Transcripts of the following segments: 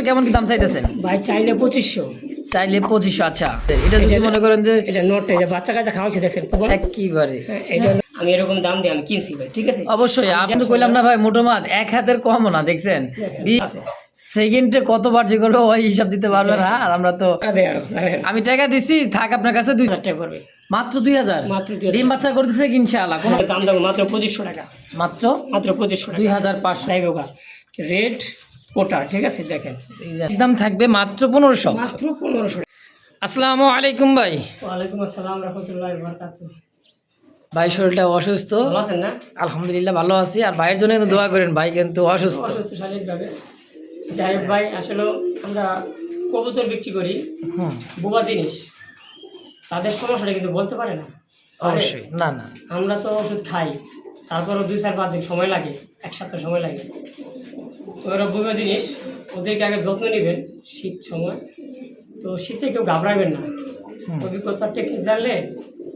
কেমন কি দাম চাইতেছেন? ভাই চাইলে পঁচিশশো। চাইলে পঁচিশশো আচ্ছা। এটা যদি মনে করেন যে এটা নোটটা যে বাচ্চা খাওয়াচ্ছে দেখছেন হ্যাঁ, এটা আমি এরকম দাম দিয়ে আমি কিনছি ভাই ঠিক আছে? অবশ্যই আপনি তো কইলাম না ভাই মোটামাত এক হাতের কমও না দেখছেন? সেকেন্ডে কতবার যে করব ওই হিসাব দিতে পারবে না আর আমরা তো টাকা দেয় আমি টাকা দিছি থাক আপনার কাছে দুই হাজার টাকা পড়বে। মাত্র দুই হাজার? মাত্র। ডিম বাচ্চা করতেছে কি ইনশাআল্লাহ? কোনো দাম দাম মাত্র পঁচিশশো টাকা। মাত্র? মাত্র পঁচিশশো দুই হাজার পাঁচশো। রেড ওটা ঠিক আছে দেখেন। একদম থাকবে মাত্র পনেরোশো। মাত্র পনেরোশো আসসালামু আলাইকুম ভাই। ওয়ালাইকুম আসসালাম রহমতুল্লাহ ভাই শরীরটা অসুস্থ? আছেন না? আলহামদুলিল্লাহ ভালো আছি। আর ভাইয়ের জন্য কিন্তু দোয়া করেন ভাই কিন্তু অসুস্থ। শারীরিকভাবে যাই হোক ভাই আসলে আমরা কবুতর বিক্রি করি। বোবা জিনিস। তাদের সমস্যাটা কিন্তু বলতে পারে না। অবশ্যই না না। আমরা তো ওষুধ খাই। তারপরও দুই চার পাঁচ দিন সময় লাগে এক সপ্তাহ সময় লাগে। বোবা জিনিস ওদেরকে আগে যত্ন নেবেন শীত সময়। তো শীতে কেউ ঘাবড়াবেন না। হুম। অভিজ্ঞতার টেকনিক জানলে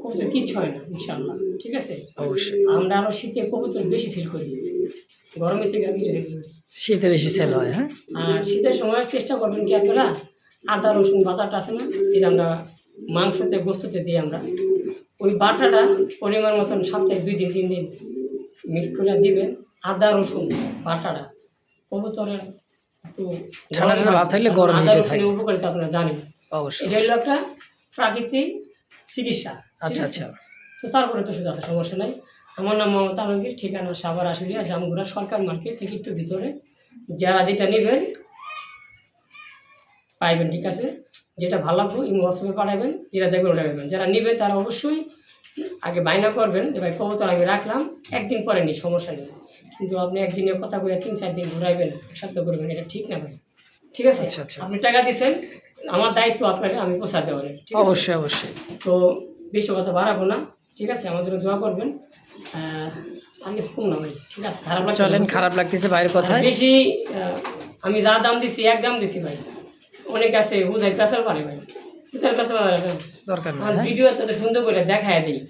কবুতর কিচ্ছু হয় না ইনশাল্লাহ ঠিক আছে? অবশ্যই। আমরা আরও শীতে কবুতর বেশি সিল করি। গরমের থেকে আমি সিল করি। শীতে বেশি সেল হয় হ্যাঁ? আর শীতের সময় চেষ্টা করবেন কি আপনারা আদা রসুন বাটাটা আছে না যেটা আমরা মাংসতে গোস্ততে দিই আমরা ওই বাটাটা পরিমাণ মতন সপ্তাহে দুই দিন তিন দিন মিক্স করে দিবেন আদা রসুন বাটাটা। কবুতরের একটু ঠান্ডা ঠান্ডা ভাব থাকলে গরম হিটে থাকে। উপকারিতা আপনারা জানেন। অবশ্যই। এটা হলো একটা প্রাকৃতিক চিকিৎসা আচ্ছা আচ্ছা। তো তারপরে তো শুধু সমস্যা নাই। আমার নাম মমতা আলমগীর ঠিকানা সাভার আশুলিয়া জামগুড়া সরকার মার্কেট থেকে একটু ভিতরে। যারা যেটা নেবেন পাইবেন ঠিক আছে? যেটা ভালো লাগবে ইমো হোয়াটসঅ্যাপে পাঠাবেন যেটা দেখবেন ওটা নেবেন। যারা নেবে তারা অবশ্যই আগে বায়না করবেন যে ভাই কবুতর আমি রাখলাম একদিন পরে নি সমস্যা নেই। কিন্তু আপনি একদিনে কথা বলে তিন চার দিন ঘুরাইবেন এক সপ্তাহ করবেন এটা ঠিক না ভাই। ঠিক আছে? আচ্ছা, আচ্ছা। আপনি টাকা দিচ্ছেন আমার দায়িত্ব আপনাকে আমি পোষা দেওয়ার ঠিক আছে? অবশ্যই অবশ্যই। তো বেশি কথা বাড়াবো না ঠিক আছে? আমাদের দোয়া করবেন। আমি কম না ভাই ঠিক আছে? খারাপ লাগছে চলেন খারাপ লাগতেছে বাইরের কথা বেশি আমি যা দাম দিছি এক দাম দিছি ভাই। অনেক আছে বুঝাই পেশার পারে ভাই। বুঝাই পেশার পারে না। দরকার নেই হ্যাঁ? ভিডিও এত সুন্দর করে দেখায় দিই।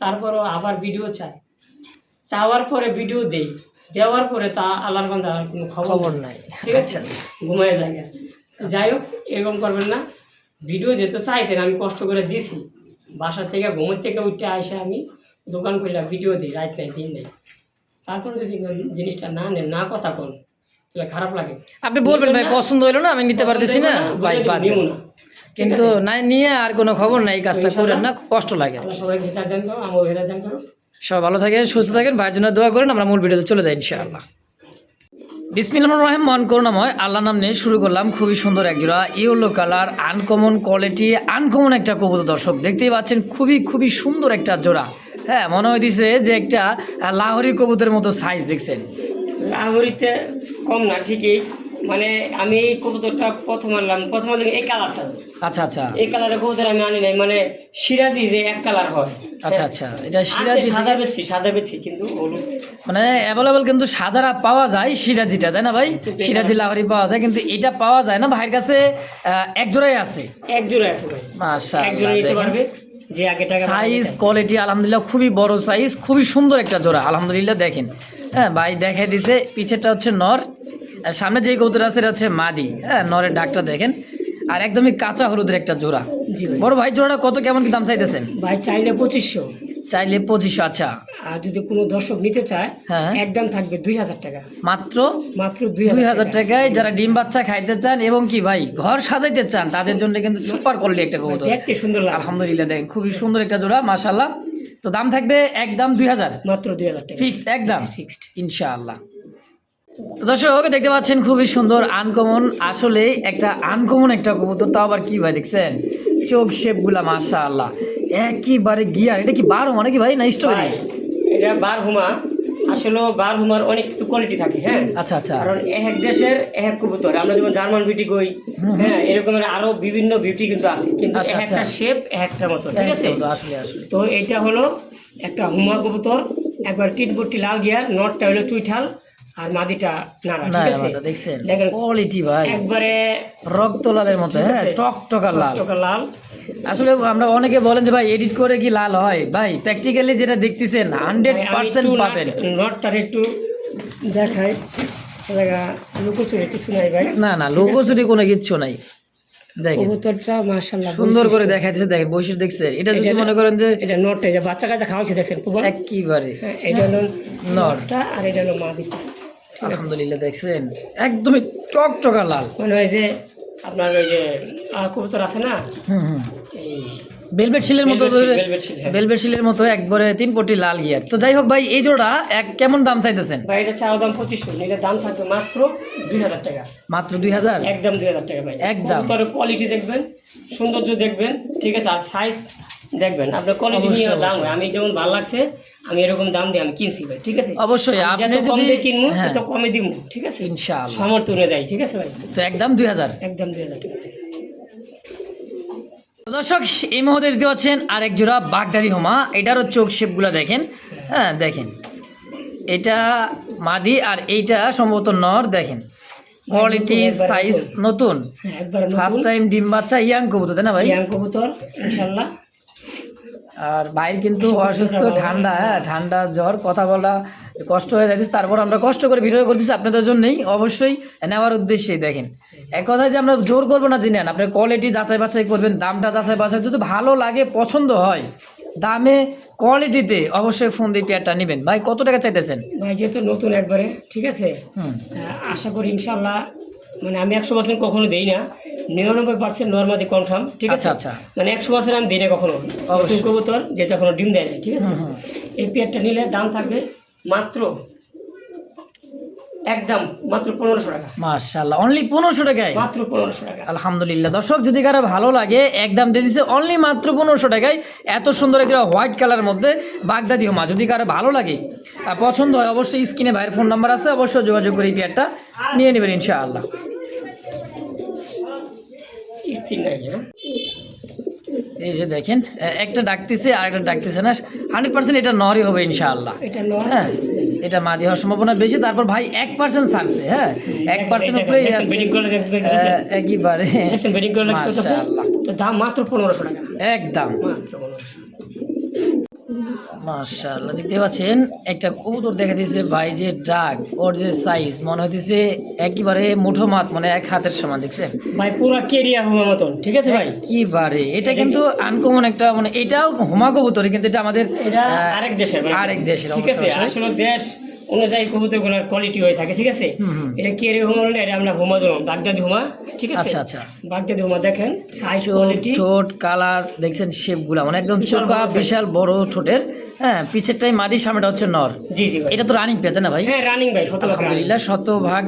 তারপরও আবার ভিডিও চাই। চাওয়ার পরে ভিডিও দেই। দেওয়ার পরে তা আল্লাহর বান্দা আর কোনো খবর নাই। ঠিক আছে? আচ্ছা আচ্ছা। ঘুমায় জায়গা যাই হোক এরকম করবেন না। ভিডিও যেহেতু চাইছেন আমি কষ্ট করে দিছি। বাসা থেকে ঘুমের থেকে উঠে আসে আমি দোকান করলাম ভিডিও দিই রাত নাই দিন নেই। তারপরে যদি জিনিসটা না নেন না কথা কোন তাহলে খারাপ লাগে। আপনি বলবেন ভাই পছন্দ হইল না আমি নিতে পারতেছি না। ভাই বাদ কিন্তু না নিয়ে আর কোনো খবর নাই এই কাজটা করেন না কষ্ট লাগে। সবাই ভেতার দেন করো আমার ভেতার দেন করো সবাই ভালো থাকেন, সুস্থ থাকেন, ভাইয়ের জন্য দোয়া করেন, আমরা মূল ভিডিওতে চলে যাই ইনশাআল্লাহ। বিসমিল্লাহ রহিম, মন করুণাময় আল্লাহ নাম নিয়ে শুরু করলাম খুবই সুন্দর এক জোড়া yellow colour uncommon quality uncommon একটা কবুতর। দর্শক, দেখতেই পাচ্ছেন, খুবই খুবই সুন্দর একটা জোড়া। হ্যাঁ মনে হইতেছে যে একটা লাহোরি কবুতরের মতো সাইজ দেখছেন? লাহোরিতে কম না, ঠিকই। মানে আমি এই কবুতরটা প্রথম আনলাম প্রথম আনলাম এই কালারটা আচ্ছা আচ্ছা। এই কালারের কবুতর আমি আনি নাই মানে সিরাজি যে এক কালার হয়। আচ্ছা আচ্ছা। এটা সিরাজি সাদা বেচছি সাদা বেচছি কিন্তু হলুদ। মানে অ্যাভেলেবল কিন্তু সাদারা পাওয়া যায় সিরাজিটা তাই না ভাই? সিরাজি লাহোরি পাওয়া যায় কিন্তু এটা পাওয়া যায় না। ভাইয়ের কাছে এক জোড়াই আছে। এক জোড়া আছে ভাই। এক জোড়া নিতে পারবে যে আগে টাকা সাইজ কোয়ালিটি আলহামদুলিল্লাহ খুবই বড় সাইজ খুবই সুন্দর একটা জোড়া আলহামদুলিল্লাহ দেখেন। হ্যাঁ ভাই দেখাই দিছে পিছেরটা হচ্ছে নর। আর সামনে যে কৌতুর আছে এটা হচ্ছে মাদি। হ্যাঁ নরের ডাকটা দেখেন। আর একদমই কাঁচা হলুদের একটা জোড়া। বড় ভাই জোড়াটা কত কেমন কি দাম চাইতেছেন? ভাই চাইলে পঁচিশশো। চাইলে পঁচিশশো আচ্ছা। আর যদি কোনো দর্শক নিতে চায় হ্যাঁ। একদম থাকবে দুই হাজার টাকা। মাত্র মাত্র দুই হাজার টাকায় যারা ডিম বাচ্চা খাইতে চান এবং কি ভাই ঘর সাজাইতে চান তাদের জন্য কিন্তু সুপার কোয়ালিটি একটা কবুতর। দেখতে সুন্দর আলহামদুলিল্লাহ দেখেন খুবই সুন্দর একটা জোড়া মাশাল্লাহ তো দাম থাকবে একদম দুই হাজার। মাত্র দুই হাজার টাকা। ফিক্সড একদম। ফিক্সড ইনশাআল্লাহ। দর্শক দেখতে পাচ্ছেন খুবই সুন্দর আনকমন। আসলে একটা আনকমন একটা কবুতর তাও আবার কি ভাই দেখছেন? চোখ শেপগুলা মাশা আল্লাহ একেবারে গিয়ার। এটা কি বারো মানে কি ভাই? না স্টোরি? ভাই এটা বার হুমা আসলে বার হুমার অনেক কিছু কোয়ালিটি থাকে হ্যাঁ? আচ্ছা আচ্ছা। কারণ এক দেশের এক কবুতর। আমরা যেমন জার্মান বিউটি কই হ্যাঁ এরকমের আরও বিভিন্ন বিউটি কিন্তু আছে। কিন্তু আচ্ছা, একটা আচ্ছা। শেপ একটা মতো ঠিক আছে? আসলে আসলে। তো এটা হলো একটা হুমা কবুতর একবার টিটবুটি লাল গিয়ার নটটা হলো চুইঠাল আর মাদিটা নাড়া ঠিক আছে? দেখছেন? কোয়ালিটি ভাই। একবারে রক্ত লালের মতো হ্যাঁ আছে? টক টকার লাল। চোখা লাল। আসলে আমরা অনেকে বলেন যে ভাই এডিট করে কি লাল হয়? ভাই প্র্যাকটিক্যালি যেটা দেখতেছেন হান্ড্রেড পার্সেন্ট পাবেন। নটটার একটু দেখাই। লুকোচুরি কিছু নাই ভাই। না না লোকচুরি কোনো কিচ্ছু নাই। দেখেন। কবুতরটা মাশাল্লাহ সুন্দর করে দেখাইতেছে দেখেন বৈশিষ্ট্য দেখছে এটা যদি মনে করেন যে এটা নটটা যে বাচ্চা কাচ্চা খাওয়াচ্ছে দেখছেন একবারে। হ্যাঁ, এটা হলো নটটা আর এটা হলো মাদিটা। আলহামদুলিল্লাহ দেখছেন? একদমই চকচকা লাল। মনে হয় যে আপনার ওই যে কবুতর আছে না? হুম হুম। এই বেলভেট শিলের মতো seal, হ্যাঁ। বেলভেট শিলের মতো একবারে তিন পটি লাল গিয়ার তো যাই হোক ভাই এই জোড়া এক কেমন দাম চাইতেছেন? ভাই এটা চাওয়া দাম পঁচিশশো নিলে দাম থাকবে মাত্র দুই হাজার টাকা। মাত্র দুই হাজার? একদম দুই হাজার টাকা ভাই। একদম। কোয়ালিটি দেখবেন সৌন্দর্য দেখবেন ঠিক আছে? আর সাইজ দেখবেন আপনার কোয়ালিটি নিয়ে দাম হয়। আমি যেমন ভালো লাগছে আমি এরকম দাম দিয়ে আমি কিনছি ভাই ঠিক আছে? অবশ্যই, আপনি যদি- কিনবো হ্যাঁ। তত কমে দিব ঠিক আছে? ইনশাআল্লাহ। সামর্থ্য অনুযায়ী ঠিক আছে ভাই? তো একদম দুই হাজার। একদম দুই হাজার। টাকা তো দর্শক এই মুহূর্তে দিতে পাচ্ছেন আরেক জোড়া বাগদাদি হোমা। এটারও চোখ শেপগুলো দেখেন। হ্যাঁ দেখেন। এটা মাদি আর এইটা সম্ভবত নর দেখেন। কোয়ালিটি সাইজ নতুন। হ্যাঁ ফার্স্ট টাইম ডিম বাচ্চা ইয়াং কবুতর তাই না ভাই? ইয়াং কবুতর ইনশাল্লাহ আর ভাইয়ের কিন্তু অসুস্থ ঠান্ডা হ্যাঁ ঠান্ডা জ্বর কথা বলা কষ্ট হয়ে যাচ্ছে তারপর আমরা কষ্ট করে ভিডিও করতেছি আপনাদের জন্যই অবশ্যই নেওয়ার উদ্দেশ্যেই দেখেন। এক কথায় যে আমরা জোর করব না নেন আপনার কোয়ালিটি যাচাই বাছাই করবেন দামটা যাচাই বাছাই যদি ভালো লাগে পছন্দ হয় দামে কোয়ালিটিতে অবশ্যই ফোন দিয়ে পেয়ারটা নেবেন। ভাই কত টাকা চাইতেছেন? ভাই যেহেতু নতুন একবারে ঠিক আছে? আশা করি ইনশাল্লাহ মানে আমি একশো পার্সেন্ট কখনো দিই না। নিরানব্বই পার্সেন্ট নর্মাদি কনফার্ম ঠিক আছে? আচ্ছা, আচ্ছা। মানে একশো পার্সেন্ট আমি দিই না কখনো। নতুন কবুতর যেটা এখনও ডিম দেয় না ঠিক আছে? এই পেয়ারটা নিলে দাম থাকবে মাত্র একদম মাত্র পনেরোশো টাকা। মার্শাল্লাহ অনলি পনেরোশো টাকায়? মাত্র পনেরোশো টাকা। আলহামদুলিল্লাহ। দর্শক যদি কারও ভালো লাগে একদম দিয়ে দিচ্ছে অনলি মাত্র পনেরোশো টাকায় এত সুন্দর একটা হোয়াইট কালারের মধ্যে বাগদাদি হোমা। যদি কারও ভালো লাগে পছন্দ হয় অবশ্যই স্ক্রিনে ভাইয়ের ফোন নাম্বার আছে অবশ্যই যোগাযোগ করে এই পেয়ারটা নিয়ে নেবেন ইনশাআল্লাহ। এই যে দেখেন একটা ডাকতেছে আর একটা ডাকতেছে না। হান্ড্রেড পার্সেন্ট এটা নরই হবে ইনশাআল্লাহ। হ্যাঁ এটা মাদি হওয়ার সম্ভাবনা বেশি। তারপর ভাই এক পার্সেন্ট ছাড়ছে হ্যাঁ। এক পার্সেন্ট উপরে একইবারে দাম মাত্র পনেরোশো টাকা। একদম। মাত্র পনেরোশো। মাশাআল্লাহ দেখতে পাচ্ছেন একটা কবুতর দেখা দিয়েছে ভাই যে ডাক ওর যে সাইজ মনে হইতেছে একেবারে মুঠো মাত মানে এক হাতের সমান দেখছে ভাই পুরো কেরিয়া হোমা মতন ঠিক আছে ভাই কিবারে এটা কিন্তু আনকমন একটা মানে এটাও হোমা কবুতর কিন্তু এটা আমাদের এটা আরেক দেশের। আরেক দেশের ঠিক আছে। আসলে দেশ অনুযায়ী কবুতরগুলোর কোয়ালিটি হয়ে থাকে ঠিক আছে। এটা কেরে হুমা হলে? এটা আমরা হুমা ধরুন বাগদাদি হুমা ঠিক আছে? আচ্ছা, আচ্ছা। বাগদাদি হুমা দেখেন সাইজ কোয়ালিটি চোট কালার দেখছেন শেপগুলা মানে একদম চোখা বিশাল বড় ঠোঁটের হ্যাঁ পিছেরটাই মাদি সামনেটা হচ্ছে নর। জি জি এটা তো রানিং পেতে না ভাই? হ্যাঁ রানিং ভাই আলহামদুলিল্লাহ শতভাগ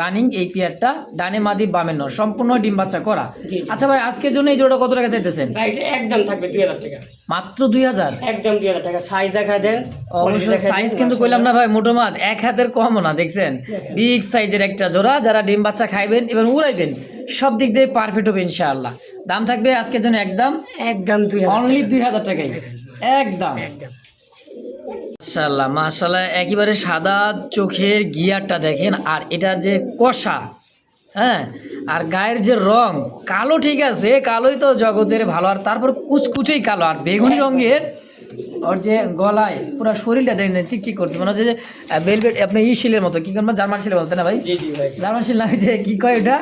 রানিং এই পেয়ারটা ডানে মাদি বামের নর সম্পূর্ণ ডিম বাচ্চা করা। আচ্ছা ভাই আজকের জন্য এই জোড়া কত টাকা চাইতেছেন? ভাই একদম থাকবে দুই হাজার টাকা। মাত্র দুই হাজার? একদম দুই হাজার টাকা। সাইজ দেখা দেন অবশ্যই সাইজ কিন্তু কইলাম না ভাই মোটো মাছ এক হাতের কমও না দেখছেন? বিগ সাইজের একটা জোড়া যারা ডিম বাচ্চা খাইবেন এবং উড়াইবেন সব দিক দিয়ে পারফেক্ট হবে ইনশাআল্লাহ। দাম থাকবে আজকের জন্য একদম একদম দুই হাজার অনলি দুই হাজার টাকাই একদম। একদম। মাশাল্লাহ মাশাল্লাহ একেবারে সাদা চোখের গিয়ারটা দেখেন আর এটার যে কষা হ্যাঁ? আর গায়ের যে রং কালো ঠিক আছে কালোই তো জগতের ভালো আর তারপর কুচকুচেই কালো আর বেগুনি রঙের ওর যে গলায় পুরো শরীরটা দেখেন চিকচিক করতে মনে হচ্ছে যে বেলভেট আপনি ই শিলের মতো কি করবেন? জার্মান শিলের মতো না ভাই? জার্মান শিল না যে কি কয় ওটা?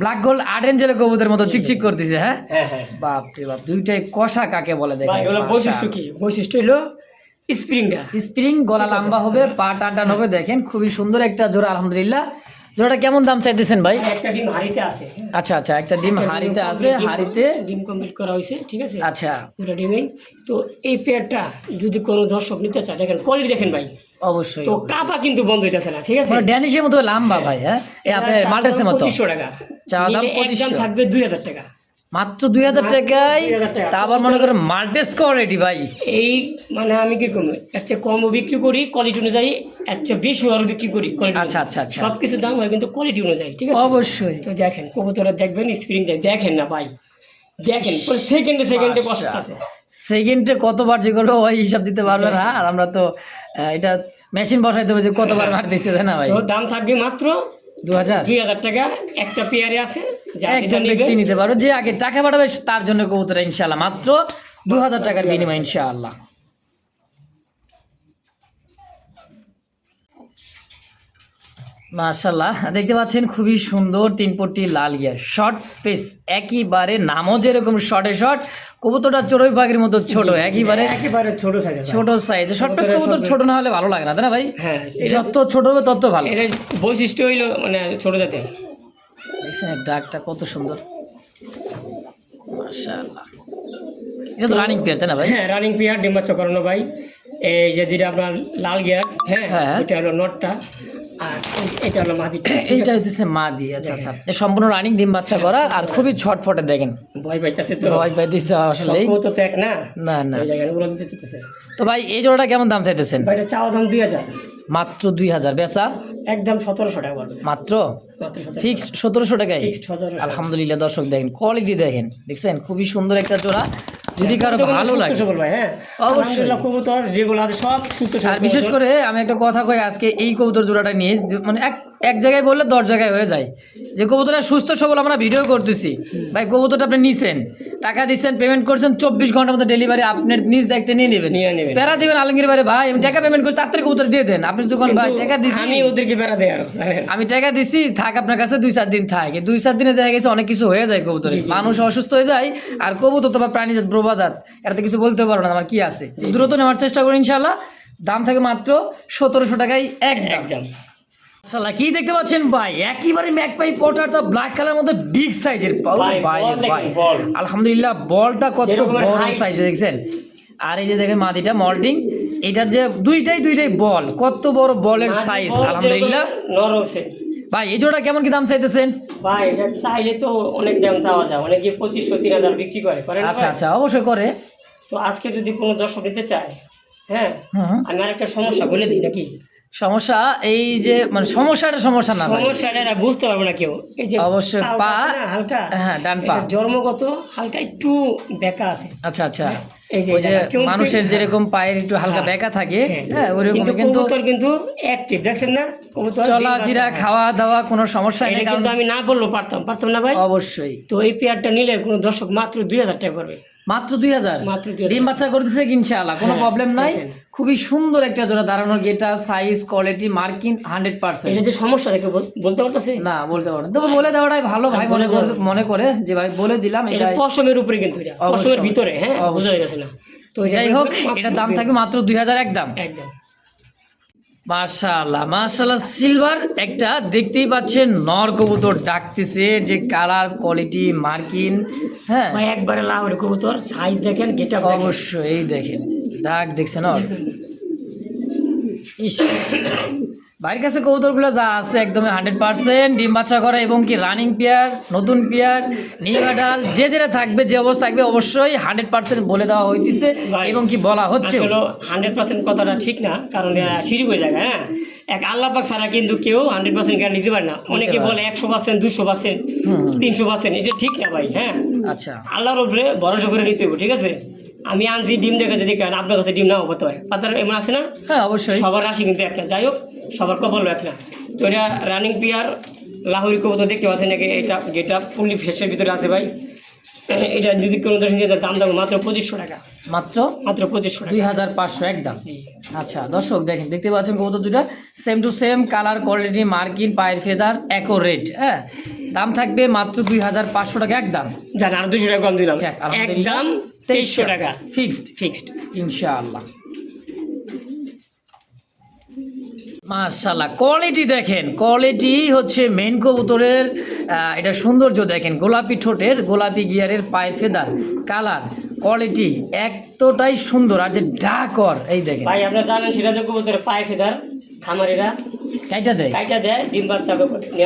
ব্ল্যাক গোল্ড আর্ট এঞ্জেলের কবুতের মতো চিকচিক করতেছে হ্যাঁ? হ্যাঁ হ্যাঁ বাপ রে বাপ দুইটাই কষা কাকে বলে ভাই দেখেন বৈশিষ্ট্য কি? বৈশিষ্ট্য হলো স্প্রিংটা স্প্রিং গলা লম্বা হবে পা টান টান হবে দেখেন খুবই সুন্দর একটা জোড়া আলহামদুলিল্লাহ। জোড়াটা কেমন দাম চাইতেছেন ভাই? একটা ডিম হাড়িতে আছে। আচ্ছা আচ্ছা একটা ডিম হাড়িতে আছে হাড়িতে? ডিম কমপ্লিট করা হয়েছে ঠিক আছে? আচ্ছা। দুটা ডিমেই। তো এই পেয়ারটা যদি কোনো দর্শক নিতে চায় দেখেন কোয়ালিটি দেখেন ভাই। অবশ্যই তো কাপা কিন্তু বন্ধ হইতেছে না ঠিক আছে? ড্যানিশের মতো লম্বা ভাই হ্যাঁ? এই আপনার মাল্টাসের মতো। পঁচিশশো টাকা। চা দাম নিলে একদম 2500 থাকবে দুই হাজার টাকা। মাত্র দুই হাজার টাকায় তা আবার মনে করেন মাল্টেস কোয়ালিটি ভাই। এই মানে আমি কি করব? এর চেয়ে কমও বিক্রি করি কোয়ালিটি অনুযায়ী এর চেয়ে বেশি আরও বিক্রি করি কোয়ালিটি আচ্ছা, আচ্ছা, আচ্ছা। সব কিছু দাম হয় কিন্তু কোয়ালিটি অনুযায়ী ঠিক আছে? অবশ্যই। তো দেখেন কবুতরা দেখবেন স্প্রিং দেখেন না ভাই। দেখেন সেকেন্ডে সেকেন্ডে কষ্ট আছে সেকেন্ডে কতবার যে করব ওই হিসাব দিতে পারবে না। আর আমরা তো এটা মেশিন বসাইতে হবে যে কতবার মার দিচ্ছে তাই না ভাই? তো দাম থাকবে মাত্র দু হাজার? দুই হাজার টাকা একটা পেয়ারে আছে যা যেটা একজন নিবে ব্যক্তি নিতে পারবে যে আগে টাকা পাঠাবে তার জন্য কবুতর ইনশাল্লাহ মাত্র দু হাজার টাকার বিনিময় ইনশাআল্লাহ। মাশাল্লাহ দেখতে পাচ্ছেন খুবই সুন্দর তিন পট্টি লাল গিয়ার শর্ট পেস একইবারে নামও যেরকম শর্টে শর্ট কবুতরটা চড়ুই পাখির মতো ছোট একইবারে একেবারে ছোট সাইজ ছোট সাইজ শর্ট পেস কবুতর ছোট না হলে ভালো লাগে না তাই না ভাই? হ্যাঁ যত ছোট হবে তত ভালো। এটা বৈশিষ্ট্য হইল মানে ছোট জাতের। দেখছেন ডাকটা কত সুন্দর। মাশাআল্লাহ। এটা তো রানিং পেয়ার তাই না ভাই? হ্যাঁ রানিং পেয়ার ডিম বাচ্চা করানো ভাই। এই যে যেটা আপনার লাল গিয়ার হ্যাঁ হ্যাঁ। এটা হলো নটটা আর এটা হলো মাদিটা এইটা হইতেছে মা আচ্ছা আচ্ছা। সম্পূর্ণ রানিং ডিম বাচ্চা করা আর খুবই দেখেন। ভয় পাইতেছে তো। ভয় পাই আসলে তো না? না না। ওই দিতে চাইতেছে। তো ভাই এই জোড়াটা কেমন দাম চাইতেছেন? ভাই এটা চাওয়া দাম দুই হাজার। মাত্র দুই হাজার বেচা? একদম সতেরোশো টাকা মাত্র? ফিক্সড সতেরোশো টাকায়? আলহামদুলিল্লাহ দর্শক দেখেন কোয়ালিটি দেখেন দেখছেন? খুবই সুন্দর একটা জোড়া। যদি কারও ভালো লাগে। সবল ভাই হ্যাঁ। অবশ্যই। কবুতর যেগুলো আছে সব সুস্থ আর বিশেষ করে আমি একটা কথা কই আজকে এই কবুতর জোড়াটা নিয়ে মানে এক এক জায়গায় বললে দশ জায়গায় হয়ে যায়। যে কবুতরটা সুস্থ সবল আমরা ভিডিও করতেছি। ভাই কবুতরটা আপনি নিছেন। টাকা দিচ্ছেন পেমেন্ট করছেন চব্বিশ ঘণ্টার মধ্যে ডেলিভারি আপনার নিজ দেখতে নিয়ে নেবেন। নিয়ে নেবেন। প্যারা দিবেন আলমগীর ভাই ভাই আমি টাকা পেমেন্ট করছি তাড়াতাড়ি কবুতর দিয়ে দেন। আপনি দোকান ভাই টাকা দিছি। আমি ওদেরকে বেড়া দেয় আরও। আমি টাকা দিছি থাক আপনার কাছে দুই চার দিন থাকে। দুই চার দিনে দেখা গেছে অনেক কিছু হয়ে যায় কবুতরে। মানুষ অসুস্থ হয়ে যায় আর কবুতর তো বা প্রাণীজাত প্রবাজাত এটা তো কিছু বলতে পারব না আমার কি আছে? দ্রুত নেওয়ার চেষ্টা করি ইনশাল্লাহ দাম থাকে মাত্র সতেরোশো টাকায় একদম একদম সালা কি দেখতে পাচ্ছেন? ভাই একেবারে ম্যাকপাই পটার তো ব্ল্যাক কালার মধ্যে বিগ সাইজের ভাই, ভাই ভাই। আলহামদুলিল্লাহ বলটা কত বড়। সাইজে দেখছেন? আর এই যে দেখেন মাদিটা মল্টিং এটার যে দুইটাই দুইটাই বল কত বড় বলের সাইজ আলহামদুলিল্লাহ। ভাই এই জোড়া কেমন কি দাম চাইতেছেন? ভাই এটা চাইলে তো অনেক দাম চাওয়া যায়। অনেকে পঁচিশশো তিন হাজার বিক্রি করে। আচ্ছা আচ্ছা অবশ্যই করে। তো আজকে যদি কোনো দর্শক নিতে চায় হ্যাঁ আমি আর একটা সমস্যা বলে দিই নাকি? সমস্যা এই যে মানে সমস্যাটা সমস্যা না সমস্যাটা বুঝতে পারব না কেউ। এই যে অবশ্যই পা হালকা? হ্যাঁ ডান পা। জন্মগত হালকা একটু বেঁকা আছে। আচ্ছা আচ্ছা। এই যে ওই যে মানুষের যেরকম পায়ের একটু হালকা হ্যাঁ। বেঁকা থাকে হ্যাঁ ওইরকম কিন্তু কিন্তু কিন্তু অ্যাক্টিভ দেখছেন না? চলাফেরা খাওয়া দাওয়া কোনো সমস্যা নেই কিন্তু আমি না বললেও পারতাম পারতাম না ভাই? অবশ্যই। তো এই পেয়ারটা নিলে কোনো দর্শক মাত্র দুই হাজার টাকা পড়বে। মাত্র দুই হাজার। ডিম বাচ্চা করতেছে ইনশাআল্লাহ কোনো হ্যাঁ, প্রবলেম নাই। খুবই সুন্দর একটা জোড়া দাঁড়ানো গেটা size quality marking hundred percent এটা যে সমস্যা রেখে বলতে পারতেছি? না বলতে পারো তবে বলে দেওয়াটাই ভালো ভাই মনে করে মনে করে যে ভাই বলে দিলাম এটা অসমের পশমের উপরে কিন্তু এটা। পশমের ভিতরে হ্যাঁ বুঝা যাচ্ছে না। তো যাই হোক এটার দাম থাকে থাকবে মাত্র দুই হাজার একদম। একদম। মাশাআল্লাহ মাশাআল্লাহ। সিলভার একটা দেখতেই পাচ্ছেন নর কবুতর ডাকতেছে যে কালার কোয়ালিটি মার্কিন হ্যাঁ। একবারে লাউর কবুতর সাইজ দেখেন গেটা অবশ্যই এই দেখেন ডাক দেখছেন ওর ইস। বাড়ির কাছে কবুতরগুলো যা আছে একদম হান্ড্রেড পার্সেন্ট ডিম বাচ্চা করা এবং কি রানিং পেয়ার নতুন পেয়ার নিউডাল যে যেটা থাকবে যে অবস্থা থাকবে অবশ্যই হান্ড্রেড পার্সেন্ট বলে দেওয়া হইতেছে এবং কি বলা হচ্ছে হান্ড্রেড পার্সেন্ট কথাটা ঠিক না কারণ সিঁড়ি হয়ে যায় হ্যাঁ? এক আল্লাহ পাক ছাড়া কিন্তু কেউ হান্ড্রেড পার্সেন্ট গ্যারান্টি দিতে পারে না। অনেকে বলে একশো পার্সেন্ট দুশো পার্সেন্ট। তিনশো পার্সেন্ট এটা ঠিক না ভাই হ্যাঁ? আচ্ছা। আল্লাহর উপরে ভরসা করে নিতে হবে ঠিক আছে? আমি আনছি ডিম দেখে যদি কেন আপনার কাছে ডিম নাও হতে পারে। পাতার এমন আছে না? হ্যাঁ অবশ্যই। সবার রাশি কিন্তু একটা। যাই হোক সবার কপালও এক তো এটা রানিং পিয়ার লাহোরি কবুতর দেখতে পাচ্ছেন নাকি? এটা গেটা ফুললি ফ্রেশের ভিতরে আছে ভাই। এটা যদি কোনো দর্শন দাম দাম মাত্র পঁচিশশো টাকা। মাত্র? মাত্র পঁচিশশো দুই হাজার পাঁচশো একদম আচ্ছা দর্শক দেখেন দেখতে পাচ্ছেন কবুতর দুইটা। Same to same colour quality marking পায়ের ফেদার একো রেট হ্যাঁ? দাম থাকবে মাত্র দুই হাজার পাঁচশো টাকা একদম জান আর দুশো টাকা কম দিলাম। একদম তেইশশো টাকা। ফিক্সড ফিক্সড ইনশাআল্লাহ। মাশাল্লাহ কোয়ালিটি দেখেন। কোয়ালিটি হচ্ছে মেন কবুতরের এটা সৌন্দর্য দেখেন। গোলাপি ঠোঁটের, গোলাপি গিয়ারের পায়ে ফেদার কালার কোয়ালিটি এতটাই সুন্দর। আর যে ডাকর, এই দেখেন। ভাই, আমরা জানেন সিরাজ কবুতরের পায়ে ফেদার, খামারিরা। কাইটা দেয়। কাইটা দেয় ডিম বাচ্চা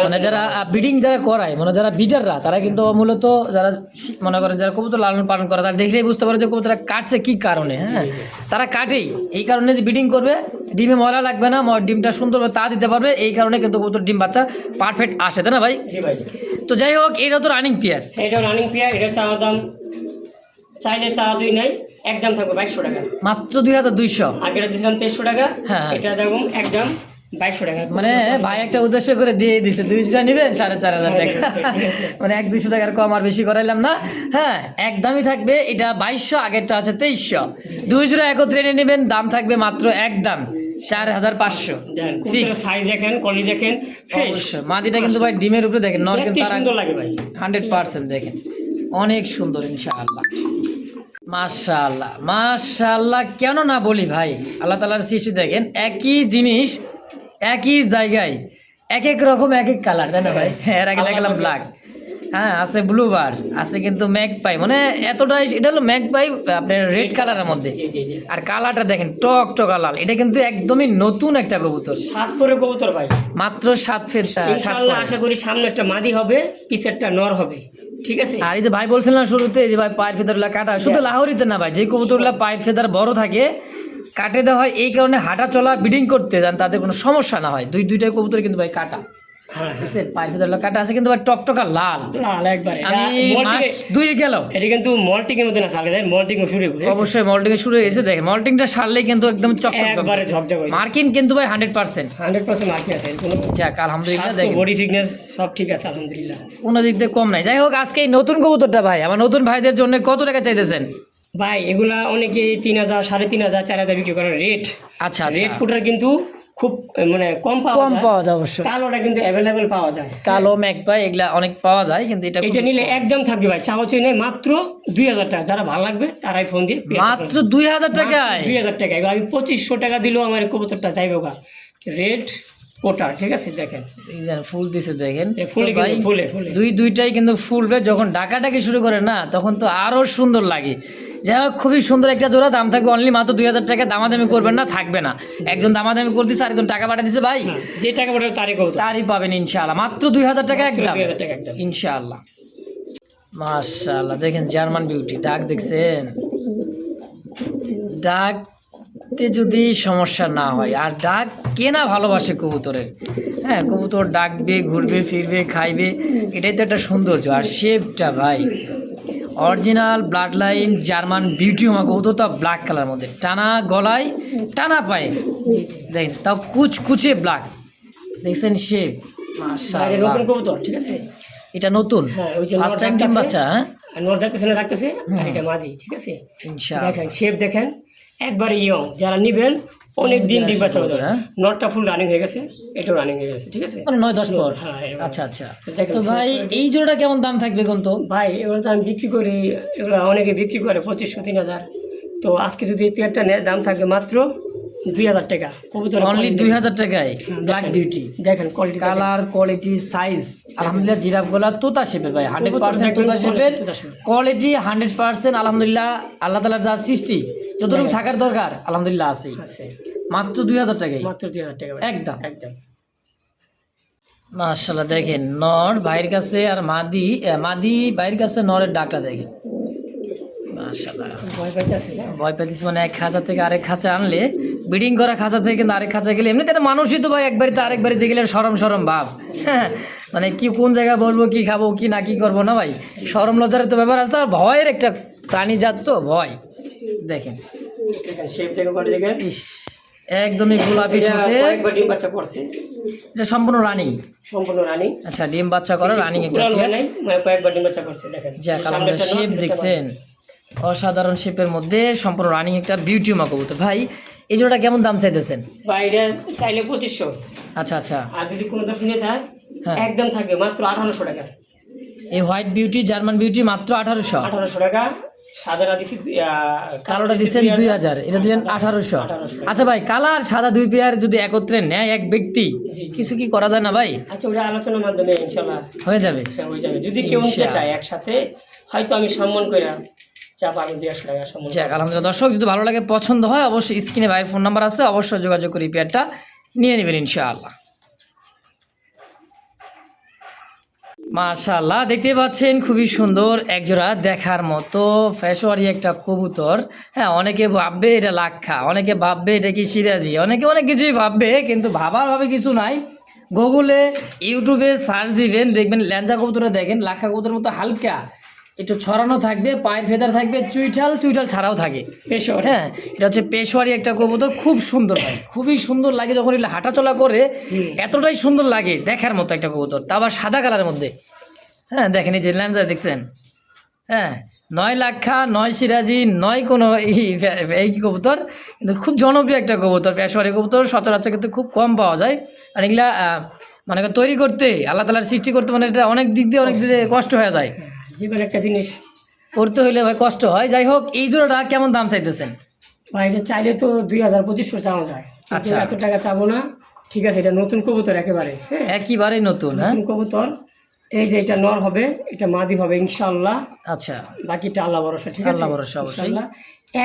মানে যারা বিডিং যারা করায় মানে যারা বিডাররা তারা কিন্তু মূলত যারা মনে করেন যারা কবুতর লালন পালন করে তারা দেখলেই বুঝতে পারে যে কবুতরা কাটছে কি কারণে হ্যাঁ? তারা কাটেই। এই কারণে যে বিডিং করবে ডিমে ময়লা লাগবে না ডিমটা সুন্দরভাবে তা দিতে পারবে এই কারণে কিন্তু কবুতর ডিম বাচ্চা পারফেক্ট আসে তাই না ভাই? জি ভাই। তো যাই হোক এটা তো রানিং পেয়ার এটা রানিং পেয়ার এটা চাওয়ার দাম চাইলে চাওয়া যদি নাই একদম থাকবে বাইশশো টাকা। মাত্র দুই হাজার দুইশো। আগেটা দিয়েছিলাম তেইশশো টাকা হ্যাঁ, হ্যাঁ। এটা যেমন একদম বাইশশো টাকা। মানে ভাই একটা উদ্দেশ্য করে দিয়ে দিছে নিবেন সাড়ে চার হাজার টাকা। মানে এক দুইশো টাকার কম আর বেশি করাইলাম না। হ্যাঁ একদমই থাকবে এটা বাইশশো আগেরটা আছে তেইশশো। দুইশো একত্রে নিয়ে নেবেন দাম থাকবে মাত্র একদম চার হাজার পাঁচশো। সাইজ দেখেন দেখেন মাদিটা কিন্তু ভাই ডিমের উপরে দেখেন নর কিন্তু সুন্দর লাগে ভাই। হান্ড্রেড পার্সেন্ট দেখেন। অনেক সুন্দর ইনশাআল্লাহ। মাশাআল্লাহ মাশাআল্লাহ কেন না বলি ভাই? আল্লাহ তালার সৃষ্টি দেখেন একই জিনিস একই জায়গায় এক এক রকম এক এক কালার তাই না ভাই? হ্যাঁ এর আগে দেখলাম ব্ল্যাক হ্যাঁ আছে ব্লু বার আছে কিন্তু ম্যাক পাই মানে এতটাই এটা হলো ম্যাক পাই আপনার রেড কালারের মধ্যে। আর কালারটা দেখেন টক টক লাল। এটা কিন্তু একদমই নতুন একটা কবুতর। সাত করে কবুতর ভাই। মাত্র সাত ফের ইনশাআল্লাহ আশা করি সামনে একটা মাদি হবে পিছেরটা নর হবে। ঠিক আছে? আর এই যে ভাই বলছিলেন না শুরুতে যে ভাই পায়ের ফেদারগুলো কাটা শুধু লাহোরিতে না ভাই যে কবুতরগুলো পায়ের ফেদার বড় থাকে কাটে দেওয়া হয় এই কারণে হাঁটা চলা ব্রিডিং করতে যান তাদের কোনো সমস্যা না হয়। দুই দুইটাই কবুতর কিন্তু ভাই কাটা। হ্যাঁ হ্যাঁ। পায়ের কাটা আছে কিন্তু ভাই টকটকা লাল। লাল একবারে। আমি মাস দুই গেল এটা কিন্তু মল্টিং এর মধ্যে না চালে দেয় মল্টিং শুরু হবে অবশ্যই মল্টিং শুরু হয়ে গেছে দেখেন মল্টিংটা সারলেই কিন্তু একদম চকচক একবারে ঝকঝক। মার্কিন কিন্তু ভাই আছে কোনো যাক আলহামদুলিল্লাহ দেখেন। বডি ফিটনেস সব ঠিক আছে আলহামদুলিল্লাহ। কোনো দিক দিয়ে কম নাই। যাই হোক আজকে এই নতুন কবুতরটা ভাই আমার নতুন ভাইদের জন্য কত টাকা চাইতেছেন? ভাই এগুলা অনেকে তিন হাজার সাড়ে তিন হাজার চার হাজার বিক্রি করার রেট আচ্ছা আচ্ছা। রেট ফুটার কিন্তু খুব মানে কম পাওয়া কম পাওয়া যায় অবশ্যই। কালোটা কিন্তু অ্যাভেলেবেল পাওয়া যায়। কালো ম্যাকপাই এগুলা অনেক পাওয়া যায় কিন্তু এটা এটা নিলে একদম থাকবে ভাই। চাওয়া চেয়ে নেই মাত্র দুই হাজার টাকা। যারা ভালো লাগবে তারাই ফোন দিয়ে মাত্র দুই হাজার টাকায়? দুই হাজার টাকা এগুলো আমি পঁচিশশো টাকা দিলেও আমার কবুতরটা চাইবে গা। রেড কোটা ঠিক আছে? দেখেন। ফুল দিছে দেখেন। ফুলে ফুলে ফুলে। দুই দুইটাই কিন্তু ফুলবে যখন ডাকাটাকে শুরু করে না তখন তো আরও সুন্দর লাগে। যাই হোক খুবই সুন্দর একটা জোড়া দাম থাকবে অনলি মাত্র দুই হাজার টাকা দামাদামি করবেন না থাকবে না। একজন দামাদামি করে দিচ্ছে আরেকজন টাকা পাঠিয়ে দিচ্ছে ভাই। যে টাকা পড়বে তারই তারই পাবেন ইনশাআল্লাহ। মাত্র দুই হাজার টাকা একদম। ইনশাআল্লাহ। মাশাআল্লাহ দেখেন জার্মান বিউটি ডাক দেখছেন? ডাকতে যদি সমস্যা না হয় আর ডাক কে না ভালোবাসে কবুতরের? হ্যাঁ কবুতর ডাকবে ঘুরবে ফিরবে খাইবে এটাই তো একটা সৌন্দর্য। আর শেপটা ভাই original blood line German beauty homer কবুতরটা ব্ল্যাক কালার মধ্যে। টানা গলায় টানা পায়ে। দেখেন তাও কুচ কুচে ব্ল্যাক দেখছেন শেপ ঠিক আছে? এটা নতুন? হ্যাঁ ফার্স্ট টাইম টিম বাচ্চা হ্যাঁ? না রাখতেছে আর এটা মাদি ঠিক আছে? ইনশাআল্লাহ। দেখেন শেপ দেখেন। একবারে ইয়ং যারা নিবেন অনেক দিন ডিম বাচ্চা হবে হ্যাঁ? নটটা ফুল রানিং হয়ে গেছে এটাও রানিং হয়ে গেছে ঠিক আছে? মানে নয় দশ পর? হ্যাঁ, আচ্ছা আচ্ছা। তো ভাই এই জোড়াটা কেমন দাম থাকবে কোন তো ভাই এগুলো তো আমি বিক্রি করি এগুলো অনেকে বিক্রি করে পঁচিশশো তিন হাজার। তো আজকে যদি এই পেয়ারটা নেয় দাম থাকবে মাত্র দুই হাজার টাকা। কবুতর অনলি দুই হাজার টাকায় ব্ল্যাক বিউটি দেখেন। কোয়ালিটি কালার কোয়ালিটি সাইজ আলহামদুলিল্লাহ জিরাফ গোলা তোতা শেপের ভাই। হান্ড্রেড পার্সেন্ট তোতা শেপের। কোয়ালিটি হান্ড্রেড পার্সেন্ট আলহামদুলিল্লাহ আল্লাহ তালার যা সৃষ্টি যতটুকু থাকার দরকার আলহামদুলিল্লাহ আছে। মাত্র দুই হাজার টাকায়। মাত্র দুই হাজার টাকা একদম। একদম। মাশাল্লাহ দেখেন নর ভাইয়ের কাছে আর মাদি মাদি ভাইয়ের কাছে নরের ডাকটা দেখেন। মাশাল্লাহ ভয় পাইতেছে মানে এক খাঁচা থেকে আরেক খাঁচা আনলে ব্রিডিং করা খাঁচা থেকে কিন্তু আরেক খাঁচা গেলে মানুষই তো ভাই সরম সরম ভাব হ্যাঁ মানে কি কোন জায়গায় বলব কি খাব কি না কি করব না ভাই? সরম লজ্জার তো ব্যাপার আছে আর ভয়ের একটা প্রাণী জাত তো ভয়। দেখেন। শেপ একদমই গোলাপি এটা ঠোঁটে। সম্পূর্ণ রানিং। সম্পূর্ণ রানিং। আচ্ছা ডিম বাচ্চা করে রানিং একটা। নাই মানে কয়েকবার ডিম বাচ্চা করছে দেখেন। শেপ দেখছেন। অসাধারণ শেপের মধ্যে সম্পূর্ণ রানিং একটা বিউটি মা কবুতর। ভাই এই জোড়াটা কেমন দাম চাইতেছেন। এটা চাইলে পঁচিশশো। আচ্ছা আচ্ছা। আর যদি কোনো দশ নিয়ে যায় হ্যাঁ। একদম থাকবে মাত্র আঠারোশো টাকা। এই হোয়াইট বিউটি জার্মান বিউটি মাত্র আঠারোশো। আঠারোশো টাকা দিছি কালোটা দিচ্ছেন দুই হাজার। এটা দিলেন আঠারোশো। আচ্ছা ভাই কালার সাদা দুই পেয়ার যদি একত্রে নেয় এক ব্যক্তি কিছু কি করা যায় না ভাই? আচ্ছা ওটা আলোচনার মাধ্যমে ইনশাল্লাহ হয়ে যাবে। হয়ে যাবে। যদি কেউ চায় একসাথে হয়তো আমি সম্মান করে যাক আলহামদুলিল্লাহ। দর্শক যদি ভালো লাগে পছন্দ হয় অবশ্যই স্ক্রিনে ভাইয়ের ফোন নাম্বার আছে অবশ্যই যোগাযোগ করে এই পেয়ারটা নিয়ে নেবেন ইনশাআল্লাহ। মাশাআল্লাহ দেখতে পাচ্ছেন খুবই সুন্দর একজোড়া দেখার মতো ফ্যাশওয়ারি একটা কবুতর। হ্যাঁ অনেকে ভাববে এটা লাক্ষা অনেকে ভাববে এটা কি সিরাজি অনেকে অনেক কিছুই ভাববে কিন্তু ভাবার ভাবে কিছু নাই। গুগলে ইউটিউবে সার্চ দিবেন দেখবেন ল্যাঞ্জা কবুতরে দেখেন লাক্ষা কবুতরের মতো হালকা। একটু ছড়ানো থাকবে পায়ের ফেদার থাকবে চুইঠাল চুইঠাল ছাড়াও থাকে। পেশোয়ার। হ্যাঁ এটা হচ্ছে পেশোয়ারি একটা কবুতর খুব সুন্দর হয়। খুবই সুন্দর লাগে যখন এগুলো হাঁটাচলা করে এতটাই সুন্দর লাগে দেখার মতো একটা কবুতর। তা আবার সাদা কালারের মধ্যে। হ্যাঁ দেখেন এই যে ল্যান্সার দেখছেন? হ্যাঁ নয় লাক্ষা নয় সিরাজি নয় কোনো এই এই কবুতর কিন্তু খুব জনপ্রিয় একটা কবুতর পেশোয়ারি কবুতর সচরাচর কিন্তু খুব কম পাওয়া যায়। আর এগুলা মানে তৈরি করতে আল্লাহ তালার সৃষ্টি করতে মানে এটা অনেক দিক দিয়ে অনেক দিকে কষ্ট হয়ে যায়। জীবন একটা জিনিস করতে হইলে ভাই কষ্ট হয়। যাই হোক এই জোড়াটা কেমন দাম চাইতেছেন? বা এটা চাইলে তো দুই হাজার পঁচিশশো চাওয়া যায়। আচ্ছা। এত টাকা চাবো না। ঠিক আছে এটা নতুন কবুতর একেবারে হ্যাঁ? একেবারেই নতুন হ্যাঁ? নতুন কবুতর। এই যে এটা নর হবে এটা মাদি হবে ইনশাল্লাহ আচ্ছা। বাকিটা আল্লাহ ভরসা ঠিক আছে? আল্লাহ ভরসা অবশ্যই।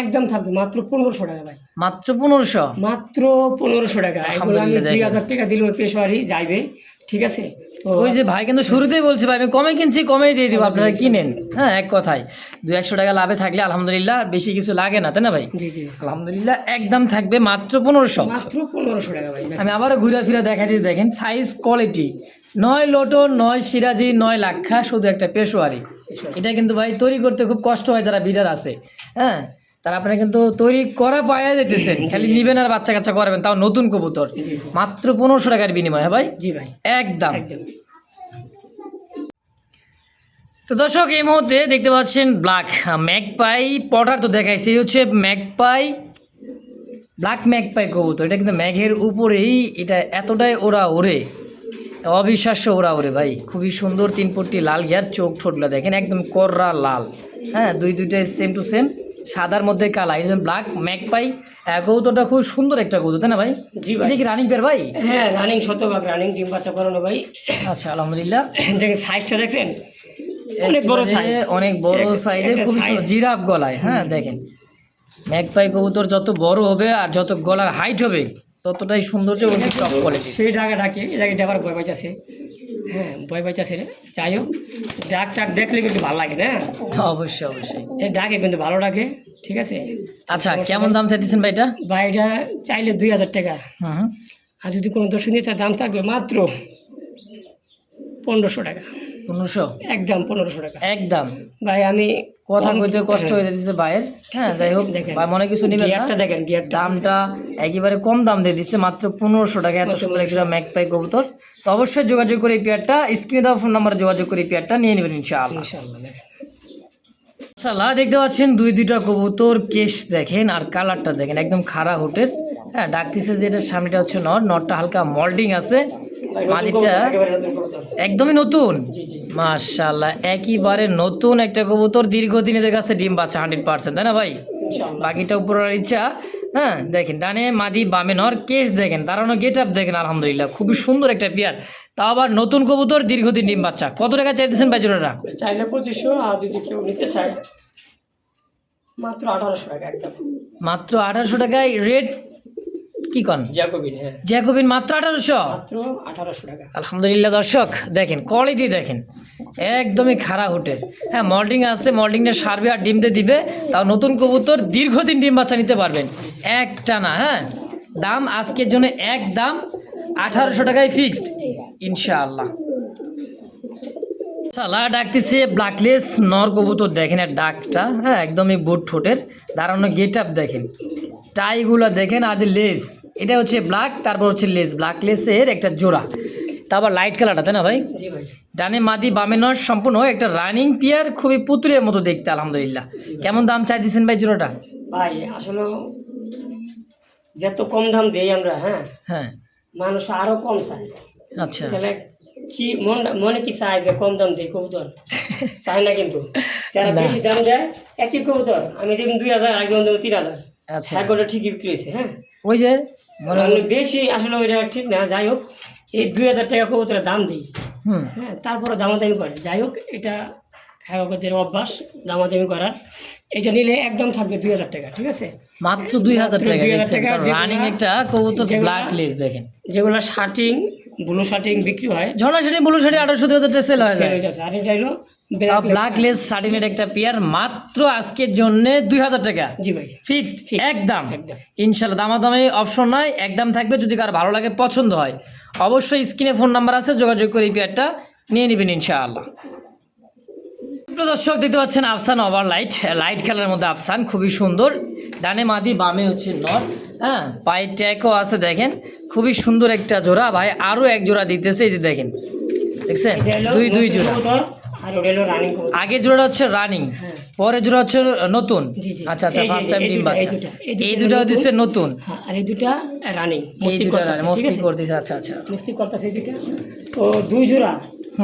একদম থাকবে মাত্র পনেরোশো টাকা ভাই। মাত্র পনেরোশো? মাত্র পনেরোশো টাকা। এগুলো আমি দুই হাজার টাকা দিলেও পেশোয়ারি যাইবে ঠিক আছে? ওই যে ভাই কিন্তু শুরুতেই বলছে ভাই আমি কমে কিনছি কমেই দিয়ে দিব আপনারা কিনেন। হ্যাঁ এক কথায়। দু একশো টাকা লাভে থাকলে আলহামদুলিল্লাহ বেশি কিছু লাগে না তাই না ভাই? জি জি। আলহামদুলিল্লাহ একদম থাকবে মাত্র পনেরোশো। মাত্র পনেরোশো টাকা ভাই আমি আবারও ঘুরে ফিরে দেখা দিয়ে দেখেন সাইজ কোয়ালিটি নয় লোটো নয় সিরাজি নয় লাক্ষা শুধু একটা পেশোয়ারি। এটা কিন্তু ভাই তৈরি করতে খুব কষ্ট হয় যারা বিডার আছে। হ্যাঁ? তারা আপনারা কিন্তু তৈরি করা পাওয়া যেতেছেন খালি নিবেন আর বাচ্চা কাচ্চা করবেন তাও নতুন কবুতর। মাত্র পনেরোশো টাকার বিনিময় হ্যাঁ ভাই? জি ভাই। একদম। তো দর্শক এই মুহূর্তে দেখতে পাচ্ছেন ব্ল্যাক ম্যাকপাই পটার তো দেখাইছে এই হচ্ছে ম্যাকপাই ব্ল্যাক ম্যাকপাই কবুতর। এটা কিন্তু ম্যাঘের উপরেই এটা এতটাই ওরা ওরে অবিশ্বাস্য ওরা ওরে ভাই। খুবই সুন্দর তিন পট্টি লাল গিয়ার চোখ ঠোঁটগুলো দেখেন একদম কররা লাল। হ্যাঁ দুই দুইটাই সেম টু সেম সাদার মধ্যে কালা এই ব্ল্যাক ম্যাক ম্যাকপাই কবুতরটা খুব সুন্দর একটা কবুতর তাই না ভাই? জি ভাই। এটা কি রানিং পেয়ার ভাই? হ্যাঁ রানিং শতভাগ রানিং ডিম বাচ্চা করানো ভাই। আচ্ছা আলহামদুলিল্লাহ। দেখেন সাইজটা দেখছেন? অনেক বড় সাইজ অনেক বড় সাইজের। সুন্দর, জিরাফ গলায় হ্যাঁ দেখেন। ম্যাকপাই কবুতর যত বড় হবে আর যত গলার হাইট হবে ততটাই সৌন্দর্য এবং টপ কোয়ালিটি সেই ডাকে এই ডাকে আবার ভয় পাইতেছে হ্যাঁ ভয় পাইতেছে যাই হোক ডাক টাক দেখলে কিন্তু ভালো লাগে না? অবশ্যই অবশ্যই। এই ডাকে কিন্তু ভালো ডাকে ঠিক আছে? আচ্ছা কেমন দাম চাইতেছেন ভাই এটা? এটা চাইলে দুই হাজার টাকা। আর যদি কোনো দর্শনীয় চায় দাম থাকবে মাত্র পনেরোশো টাকা। পনেরোশো? একদম পনেরোশো টাকা। একদম? ভাই আমি কথা কইতে কষ্ট হয়ে যাচ্ছে ভাইয়ের। হ্যাঁ যাই হোক ভাই মনে কিছু নেবেন গিয়ারটা দেখেন গিয়ারটা দামটা একেবারে কম দাম দিয়ে দিচ্ছে মাত্র পনেরোশো টাকা। এত সুন্দর একটা ম্যাকপাই কবুতর। তো অবশ্যই যোগাযোগ করে এই পেয়ারটা স্ক্রিনে দেওয়া ফোন নাম্বারে যোগাযোগ করে এই পেয়ারটা নিয়ে নেবেন ইনশাআল্লাহ। ইনশাআল্লাহ দেখেন। দেখতে পাচ্ছেন দুই দুইটা কবুতর কেশ দেখেন আর কালারটা দেখেন একদম খাড়া হোটের। হ্যাঁ ডাকতেছে যে এটার সামনেটা হচ্ছে নর নরটা হালকা মল্ডিং আছে। মাদিটা কবুতর। একদমই নতুন? জি একইবারে নতুন একটা কবুতর দীর্ঘদিন এদের কাছে ডিম বাচ্চা হান্ড্রেড পার্সেন্ট তাই না ভাই? বাকিটা উপরের ইচ্ছা হ্যাঁ দেখেন ডানে মাদি বামে নর কেস দেখেন দাঁড়ানো গেট আপ দেখেন আলহামদুলিল্লাহ খুবই সুন্দর একটা পেয়ার তাও আবার নতুন কবুতর দীর্ঘদিন ডিম বাচ্চা। কত টাকা চাইতেছেন বাজুরাটা চাইলে পঁচিশশো আর যদি কেউ নিতে চায় মাত্র আঠারোশো টাকা একদম। মাত্র আঠারোশো টাকায় রেট কি কন? জ্যাকোবিন হ্যাঁ। জ্যাকোবিন মাত্র আঠারোশো? মাত্র আঠারোশো টাকা। আলহামদুলিল্লাহ দর্শক দেখেন কোয়ালিটি দেখেন। একদমই খারাপ হোটেল। হ্যাঁ মল্টিং আছে মল্টিংটা সারবে আর ডিম দিয়ে দিবে তাও নতুন কবুতর দীর্ঘদিন ডিম বাচ্চা নিতে পারবেন। একটা না হ্যাঁ। দাম আজকের জন্য এক দাম আঠারোশো টাকায় ফিক্সড ইনশাআল্লাহ। সালা ডাকতেছে ব্ল্যাকলেস নর কবুতর দেখেন আর ডাকটা হ্যাঁ একদমই বুট ঠোঁটের দাঁড়ানো গেট আপ দেখেন টাইগুলো দেখেন আর লেস এটা হচ্ছে ব্ল্যাক তারপর হচ্ছে লেস ব্ল্যাক লেসের একটা জোড়া। তারপর লাইট কালারটা তাই না ভাই? ভাই। ডানে মাদি বামে নর সম্পূর্ণ একটা রানিং পিয়ার খুবই পুতুলের মতো দেখতে আলহামদুলিল্লাহ। কেমন দাম চাই দিচ্ছেন ভাই জোড়াটা? ভাই আসলে যত কম দাম দেই আমরা হ্যাঁ? হ্যাঁ। মানুষ আরও কম চায়। আচ্ছা। তাহলে কি মন মনে কি চায় যে কম দাম দেয় কবুতর? চায় না কিন্তু। যারা বেশি দাম দেয় একই কবুতর। আমি দেখুন দুই হাজার একজন দেবো তিন হাজার। আচ্ছা। ঠিকই বিক্রি হয়েছে হ্যাঁ? ওই যে বেশি আসলে ওইটা ঠিক না যাই হোক এই দুই হাজার টাকা কবুতরের দাম দিই। হ্যাঁ তারপরে দামাদামি করে। যাই হোক এটা হ্যাগদের অভ্যাস দামাদামি করার। এটা নিলে একদম থাকবে দুই হাজার টাকা ঠিক আছে? মাত্র দুই হাজার টাকা 2000 টাকা, রানিং একটা কবুতর ব্ল্যাক লেস দেখেন। যেগুলো শার্টিং ব্লু শার্টিং বিক্রি হয়। ঝর্ণা শাড়ি ব্লু শাড়ি আঠারোশো দুই হাজার টাকা সেল হয়ে যায়। আর এটা হলো তাও black ব্ল্যাক লেস শাড়িনের একটা পেয়ার মাত্র আজকের জন্য দুই হাজার টাকা। জি ভাই। ফিক্সড একদম। ইনশাল্লাহ দামাদামি অপশন নাই একদম থাকবে যদি কার ভালো লাগে পছন্দ হয়। অবশ্যই স্ক্রিনে ফোন নাম্বার আছে যোগাযোগ করে এই পেয়ারটা নিয়ে নেবেন ইনশাআল্লাহ। দর্শক দেখতে পাচ্ছেন আফসান ওভার লাইট লাইট কালারের মধ্যে আফসান খুবই সুন্দর। ডানে মাদি বামে হচ্ছে নর হ্যাঁ? পায়ের ট্যাগও আছে দেখেন। খুবই সুন্দর একটা জোড়া ভাই। আরও এক জোড়া দিতেছে এই যে দেখেন। দেখছেন? দুই দুই জোড়া। আর ওটা হলো রানিং আগের জোড়াটা হচ্ছে রানিং হ্যাঁ। পরের জোড়া হচ্ছে নতুন। আচ্ছা আচ্ছা ফার্স্ট টাইম ডিম দুটা, বাচ্চা। এই দুটা। দিচ্ছে নতুন। হ্যাঁ, আর এই দুটা রানিং এই দুটা মস্তি করতেছে আচ্ছা আচ্ছা। মস্তি করতেছে এই দুটা। তো দুই জোড়া।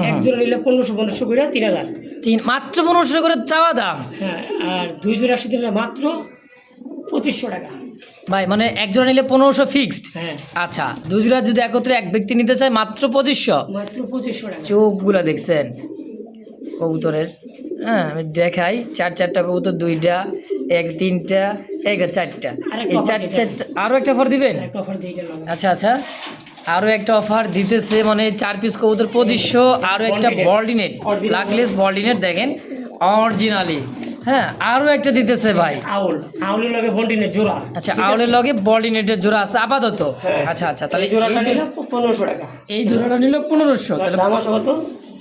এক জোড়া নিলে পনেরোশো পনেরোশো করে তিন হাজার। তিন মাত্র পনেরোশো করে চাওয়া দাম? হ্যাঁ আর দুই জোড়া সাথে মাত্র পঁচিশশো টাকা। ভাই মানে এক জোড়া নিলে পনেরোশো ফিক্সড হ্যাঁ। আচ্ছা দুই জোড়া যদি একত্রে এক ব্যক্তি নিতে চায় মাত্র পঁচিশশো? মাত্র পঁচিশশো টাকা। চোখগুলা দেখছেন। কবুতরের। হ্যাঁ আমি দেখাই। চার চারটা কবুতর দুইটা এক তিনটা একটা চারটা। এই চার চারটা আরও একটা অফার দিবেন? আচ্ছা আচ্ছা। আরও একটা অফার দিতেছে মানে চার পিস কবুতর পঁচিশশো আরও একটা বলডিনেট বল্ডিনেট। লাগলেস বল্ডিনেট দেখেন। অরিজিনালি হ্যাঁ আরও একটা দিতেছে ভাই। আউল। আউলের লগে বন্টিনের জোড়া। আচ্ছা আউলের লগে বলডিনেটের জোড়া আছে আপাতত। হ্যাঁ। আচ্ছা আচ্ছা তাহলে এই জোড়াটা নিলে পনেরোশো টাকা। এই জোড়াটা নিল পনেরোশো তাহলে কত?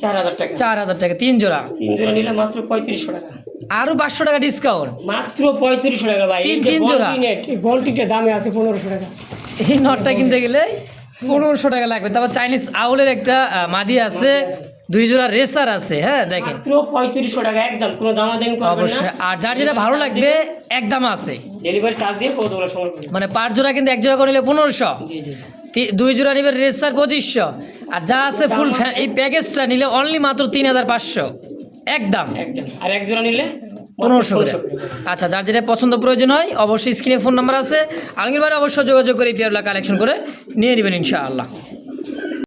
চার হাজার টাকা। চার হাজার টাকা তিন জোড়া? তিন জোড়া নিলে মাত্র পঁয়ত্রিশশো টাকা। আরও পাঁচশো টাকা ডিসকাউন্ট মাত্র পঁয়ত্রিশশো টাকা ভাই। তিন- তিন জোড়া। বলটিনেট, দামে আছে পনেরোশো টাকা। এই নটটা কিনতে গেলে পনেরোশো টাকা লাগবে। তারপর চাইনিজ আউলের একটা মাদি আছে দুই জোড়া রেসার আছে হ্যাঁ দেখেন। মাত্র পঁয়ত্রিশশো টাকা একদম কোনো অবশ্যই। আর যার যেটা ভালো লাগবে একদম আছে। ডেলিভারি চার্জ দিয়ে কতগুলো মানে পাঁচ জোড়া কিন্তু এক জোড়া করে নিলে পনেরোশো। দুই জোড়া নিবে রেসার পঁচিশশো। আর যা আছে ফুল এই প্যাকেজটা নিলে অনলি মাত্র তিন হাজার পাঁচশো। একদম। আর এক জোড়া নিলে পনেরোশো করে। আচ্ছা যার যেটা পছন্দ প্রয়োজন হয় অবশ্যই স্ক্রিনে ফোন নাম্বার আছে। আলমগীর ভাই অবশ্যই যোগাযোগ করে পেয়ারগুলো কালেকশন করে নিয়ে নেবেন ইনশাআল্লাহ।